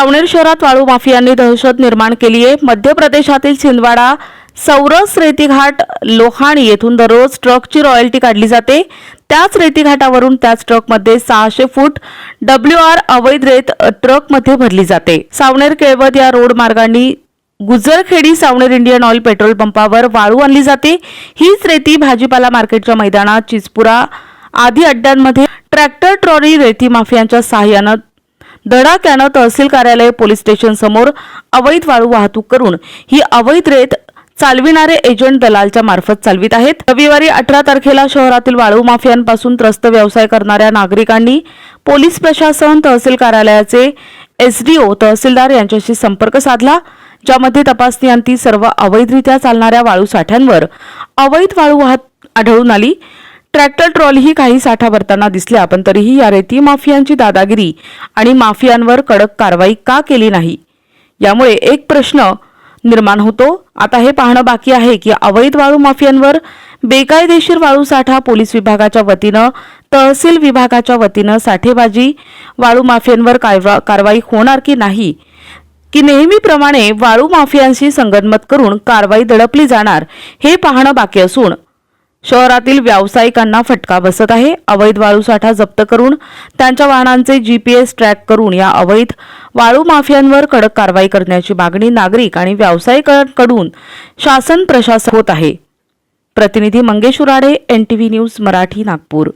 सावनेर शहरात वाळू माफियांनी दहशत निर्माण केली आहे मध्य प्रदेशातील छिंदवाडा सौरस रेतीघाट लोहाणी येथून दररोज ट्रकची रॉयल्टी काढली जाते. त्याच रेतीघाटावरून त्याच ट्रकमध्ये सहाशे फूट डब्ल्यू आर अवैध रेत ट्रकमध्ये भरली जाते. सावनेर केळवद या रोड मार्गांनी Gujarkhedi Saoner Indian Oil petrol पंपावर वाळू आणली जाते. हीच रेती भाजीपाला मार्केटच्या मैदानात चिचपुरा आदी अड्ड्यांमध्ये ट्रॅक्टर ट्रॉली रेती माफियांच्या सहाय्यानं धडाक्यानं तहसील कार्यालय पोलीस स्टेशन समोर अवैध वाळू वाहतूक करून ही अवैध रेत चालविणारे एजंट दलालच्या मार्फत चालवित आहेत. रविवारी अठरा तारखेला शहरातील वाळू माफियांपासून त्रस्त व्यवसाय करणाऱ्या नागरिकांनी पोलीस प्रशासन तहसील कार्यालयाचे एसडीओ तहसीलदार यांच्याशी संपर्क साधला ज्यामध्ये तपासणीअंती सर्व अवैधरित्या चालणाऱ्या वाळू साठ्यांवर अवैध वाळू वाहत आढळून आली. ट्रॅक्टर ट्रॉलीही काही साठा भरताना दिसल्या पण तरीही या रेती माफियांची दादागिरी आणि माफियांवर कडक कारवाई का केली नाही? यामुळे एक प्रश्न निर्माण होतो. आता हे पाहणं बाकी आहे की अवैध वाळू माफियांवर बेकायदेशीर वाळू साठा पोलीस विभागाच्या वतीनं तहसील विभागाच्या वतीनं साठेबाजी वाळू माफियांवर कारवाई होणार की नाही? की नेहमीप्रमाणे वाळू माफियांशी संगनमत करून कारवाई दडपली जाणार हे पाहणं बाकी असून शहरातील व्यावसायिकांना फटका बसत आहे. अवैध वाळू साठा जप्त करून त्यांच्या वाहनांचे जीपीएस ट्रॅक करून या अवैध वाळू माफियांवर कडक कारवाई करण्याची मागणी नागरिक आणि व्यावसायिकांकडून शासन प्रशासन होत आहे. प्रतिनिधी मंगेश उराडे एनटीव्ही न्यूज मराठी नागपूर.